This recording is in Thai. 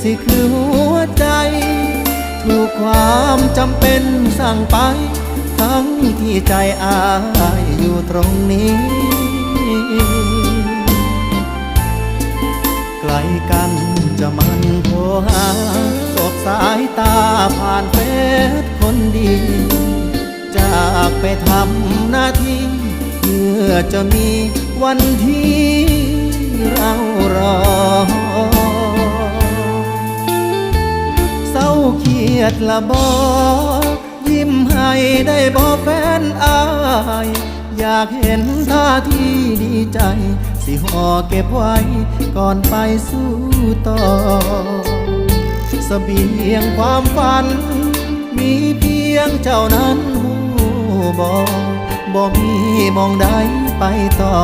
่สิคือหัวใจ ถูกความจำเป็นสั่งไป ทั้งที่ใจอายอยู่ตรงนี้ ไกลกันจะมันโทรหาสบสายตาผ่านเฟซคนดี จากไปทำหน้าที่เพื่อจะมีวันที่เรา เครียดละบอยิ้มให้ได้บอแฟนอาย อยากเห็นท่าทีดีใจ สิห่อเก็บไว้ก่อนไปสู้ต่อเสบียงความฝัน มีเพียงเจ้านั้นหูบอบ่มีมองใดไปต่อ